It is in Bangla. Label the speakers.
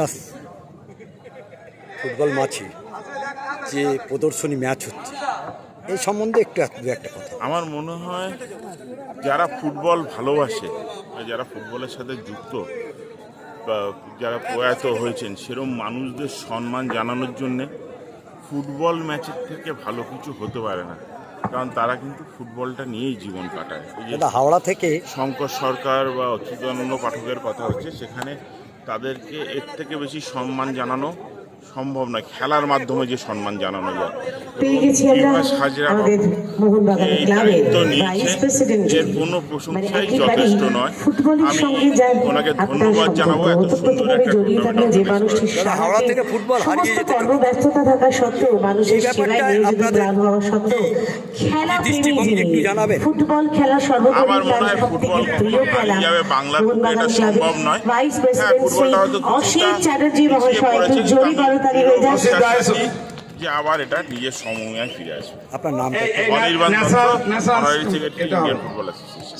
Speaker 1: দাস ফুটবল মাঠে যে প্রদর্শনী ম্যাচ হচ্ছে এই সম্বন্ধে একটু দু একটা কথা।
Speaker 2: আমার মনে হয় যারা ফুটবল ভালোবাসে যারা ফুটবলের সাথে যুক্ত বা যারা প্রয়াত হয়েছেন সেরকম মানুষদের সম্মান জানানোর জন্যে ফুটবল ম্যাচের থেকে ভালো কিছু হতে পারে না। কারণ তারা কিন্তু ফুটবলটা নিয়েই জীবন কাটায়।
Speaker 1: হাওড়া থেকে
Speaker 2: শঙ্কর সরকার বা অচ্যুতানন্দ পাঠকের কথা হচ্ছে সেখানে তাদেরকে এর থেকে বেশি সম্মান জানানো সম্ভব নয় খেলার মাধ্যমে যে সম্মান জানানো যায়। হাজরা এই দায়িত্ব এর কোনো প্রশংসাই
Speaker 3: মানে
Speaker 2: যথেষ্ট নয়। আমি ওনাকে ধন্যবাদ জানাব এত সুন্দর একটা
Speaker 1: হাওড়া থেকে ফুটবল হারিয়ে যেতে
Speaker 3: কর্মব্যস্ততা থাকা সত্ত্বেও মানুষের সেবায় নিয়োজিত প্রাণ হওয়া সত্ত্বেও খেলা প্রেমী
Speaker 1: একটু জানাবেন?
Speaker 3: ফুটবল খেলা সর্বোপরি
Speaker 2: আমার মনে হয় ফুটবল হারিয়ে যাবে বাংলার এটা সম্ভব নয়।
Speaker 3: ভাইস
Speaker 2: হ্যাঁ,
Speaker 3: প্রেসিডেন্ট শ্রী
Speaker 2: ফুটবলটা হয়তো কিছুটা
Speaker 3: চ্যাটার্জি মহাশয় হয়ে
Speaker 2: যে আবার এটা নিজের সময় ফিরে আসবে।
Speaker 1: আপনার
Speaker 4: নাম
Speaker 2: Anirban Dutta Indian football association